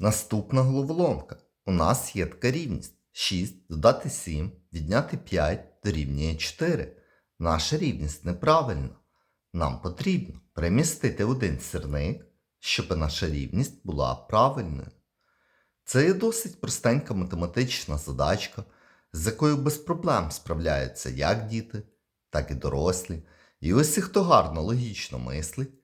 Наступна головоломка. У нас є така рівність. 6 додати 7, відняти 5 дорівнює 4. Наша рівність неправильна. Нам потрібно перемістити один сірник, щоб наша рівність була правильною. Це є досить простенька математична задачка, з якою без проблем справляються як діти, так і дорослі. І усі, хто гарно логічно мислить,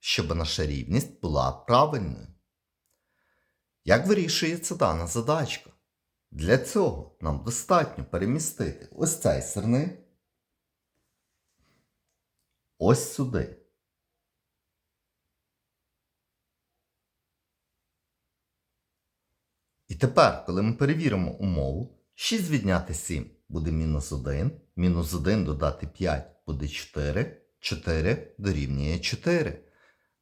щоб наша рівність була правильною. Як вирішується дана задачка? Для цього нам достатньо перемістити ось цей сирник ось сюди. І тепер, коли ми перевіримо умову, 6 відняти 7 буде мінус 1, мінус 1 додати 5 буде 4, 4 дорівнює 4.